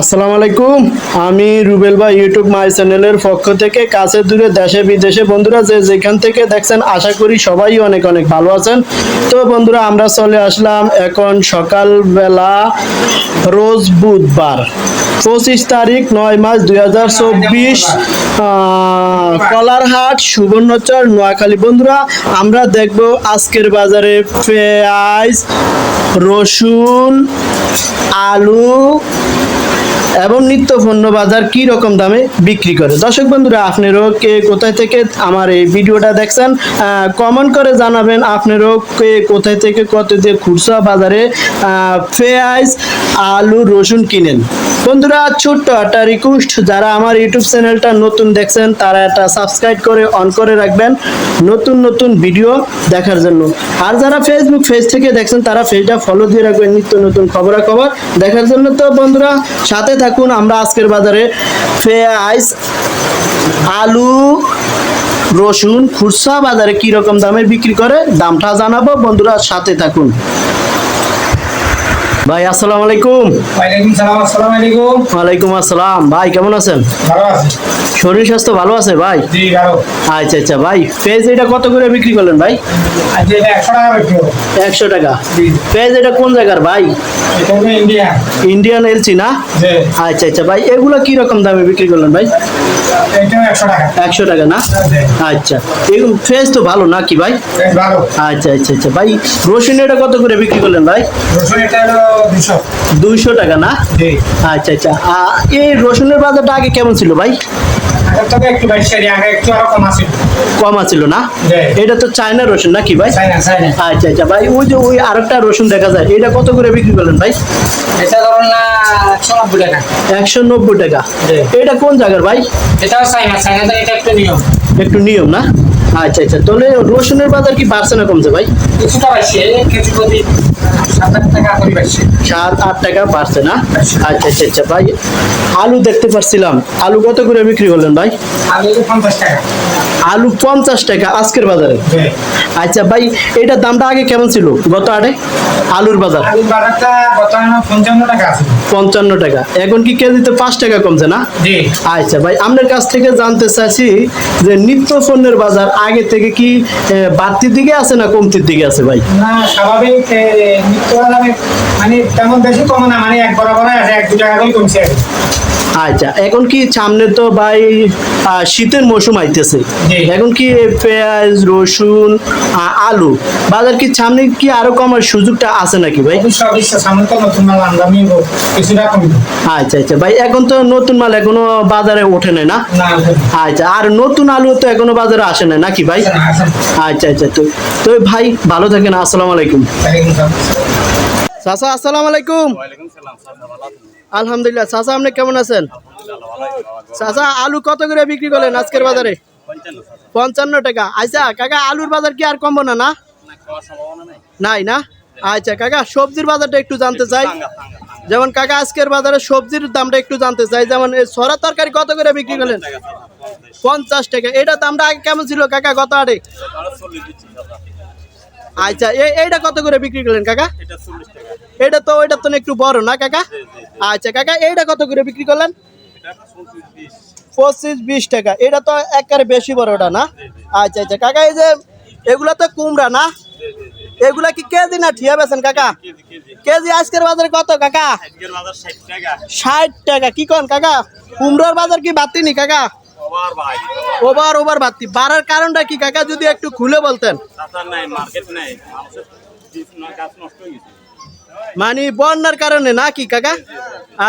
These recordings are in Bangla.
আসসালামু আলাইকুম। আমি রুবেল ভাই ইউটিউব মাই চ্যানেলের পক্ষ থেকে কাছে দূরে দেশে, বিদেশে বন্ধুরা যে যেখান থেকে দেখছেন, আশা করি সবাই অনেক অনেক ভালো আছেন। তো বন্ধুরা, আমরা চলে আসলাম এখন সকালবেলা রোজ বুধবার, পঁচিশ তারিখ নয় মাস দুই হাজার চব্বিশ কলারহাট, সুবর্ণচর, নোয়াখালী। বন্ধুরা, আমরা দেখব আজকের বাজারে পেঁয়াজ, রসুন, আলু এবং নিত্য পণ্য বাজার কি রকম দামে বিক্রি করে? দর্শক বন্ধুরা, আপনারও কে কোথায় থেকে আমার এই ভিডিওটা দেখছেন কমেন্ট করে জানাবেন আপনারও কে কোথায় থেকে কত দিয়ে খুচরা বাজারে পেঁয়াজ আলু, রসুন কিনেন। বন্ধুরা, ছোট্ট একটা রিকোয়েস্ট যারা আমার ইউটিউব চ্যানেলটা নতুন দেখছেন, তারা একটা সাবস্ক্রাইব করে অন করে রাখবেন নতুন নতুন ভিডিও দেখার জন্য। আর যারা ফেসবুক পেজ থেকে দেখছেন, তারা পেজটা ফলো দিয়ে রাখবেন, নিত্য নতুন খবরাখবর দেখার জন্য। তো বন্ধুরা, সাথে থাকুন, আমরা আজকের বাজারে পেঁয়াজ, আলু, রসুন খুচরা বাজারে কি রকম দামে বিক্রি করে, দামটা জানাব। বন্ধুরা, সাথে থাকুন। ভাই আসসালামু আলাইকুম। ওয়ালাইকুম সালাম আসসালামু আলাইকুম। ওয়ালাইকুম আসসালাম। ভাই কেমন আছেন? ভালো আছি। শরীর স্বাস্থ্য ভালো আছে ভাই? জি ভালো। আচ্ছা আচ্ছা ভাই পেঁয়াজ এটা কত করে বিক্রি করলেন ভাই? আজ এটা একশো টাকা বিক্রি হবে একশো টাকা। জি। পেঁয়াজ এটা কোন জায়গার ভাই? এটা ইন্ডিয়া ইন্ডিয়ান। এলচি না? জি। আচ্ছা আচ্ছা ভাই এগুলো কি রকম দামে বিক্রি করলেন ভাই? এটাও একশো টাকা। একশো টাকা না? আচ্ছা। এগুলো ফ্রেশ তো ভালো নাকি ভাই? ভালো। আচ্ছা আচ্ছা আচ্ছা ভাই রসুন এটা কত করে বিক্রি করলেন ভাই? রসুন এটা হলো দুইশো। টাকা না? আচ্ছা আচ্ছা। এই রসুনের বাজারটা আগে কেমন ছিল ভাই? কম আছে না? এটা তো চায়না রসুন নাকি ভাই? না আচ্ছা আচ্ছা। ভাই ওই যে ওই আরেকটা রসুন দেখা যায় এটা কত করে বিক্রি করলেন ভাই? এটা ধরুন একশো নব্বই টাকা। এটা কোন জায়গার ভাই? এটা একটু নিয়ম। একটু নিয়ম না? আচ্ছা আচ্ছা। তাহলে রসুনের বাজার কি বাড়ছে না কমছে ভাই? কিছুটা সাত আট টাকা বাড়ছে না? আচ্ছা আচ্ছা আচ্ছা ভাই আলু দেখতে পাচ্ছিলাম আলু কত করে বিক্রি করলেন ভাই? এটা আলু পঞ্চাশ টাকা আজকের বাজারে? আচ্ছা ভাই এটার দামটা আগে কেমন ছিল গত আটে? আলুর বাজার? পঞ্চান্ন টাকা এখন কি কেজিতে পাঁচ টাকা কমছে না? আচ্ছা ভাই আপনার কাছ থেকে জানতে চাইছি যে নিত্য পণ্যের বাজার আগে থেকে কি বাড়তির দিকে আছে না কমতির দিকে আছে ভাই? না স্বাভাবিক মানে তেমন বেশি কমে না মানে এক বরাবর আছে এক দু টাকা করে কমছে। আচ্ছা এখন কি সামনে তো ভাই শীতের মৌসুম আইতেছে। এখন কি পেঁয়াজ রসুন আলু বাজার কি সামনে কি আরও কমার সুযোগটা আছে নাকি ভাই? আচ্ছা আচ্ছা ভাই এখন তো নতুন মাল এখনও বাজারে ওঠে নাই না? না আচ্ছা আর নতুন আলু তো এখনও বাজারে আসে নাই নাকি ভাই। আচ্ছা আচ্ছা তো তো ভাই ভালো থাকেন আসসালামু আলাইকুম। চাচা আসসালামু আলাইকুম। আলহামদুলিল্লাহ চাচা আপনি কেমন আছেন? চাচা আলু কত করে বিক্রি করলেন আজকের বাজারে? পঞ্চান্ন টাকা। আচ্ছা কাকা আলুর বাজার কি আর কমবো না না? নাই। না? আচ্ছা কাকা সবজির বাজারটা একটু জানতে চাই। যেমন কাকা আজকের বাজারে সবজির দামটা একটু জানতে চাই। যেমন এই সরা তরকারি কত করে বিক্রি করলেন? পঞ্চাশ। টাকা। এটা দামটা আগে কেমন ছিল কাকা কত আটে আচ্ছা এই এইটা কত করে বিক্রি করলেন কাকা? এটা তো ওইটা তো একটু বড় না কাকা? আচ্ছা কাকা এইটা কত করে বিক্রি করলেন? পঁচিশ বিশ। টাকা। এটা তো একবারে বেশি বড় ওটা না? আচ্ছা আচ্ছা কাকা এই যে এগুলা তো কুমড়া না? এগুলা কি কেজি না ঠিয়া বেছেন কাকা? কেজি আজকের বাজারে কত কাকা? ষাট টাকা। কি কন কাকা? কুমড়োর বাজার কি বাড়তি নি কাকা? Over over. বাড়তি। বাড়ার কারণটা কি কাকা যদি একটু খুলে বলতেন? মানে বন্যার কারণে নাকি কাকা?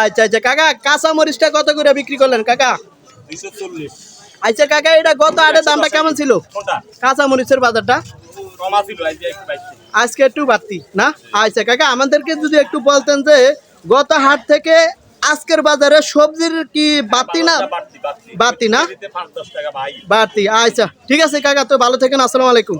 আচ্ছা আচ্ছা কাকা কাঁচা মরিচটা কত করে বিক্রি করলেন কাকা? আচ্ছা কাকা এটা গত আটের দামটা কেমন ছিল? কাঁচা মরিচের বাজারটা? আজকে একটু বাড়তি না? আচ্ছা কাকা আমাদেরকে যদি একটু বলতেন যে গত হাট থেকে আজকের বাজারে সবজির কি বাড়তি না? বাড়তি না? বাড়তি আচ্ছা ঠিক আছে কাকা তো ভালো থাকেন আসসালামু আলাইকুম।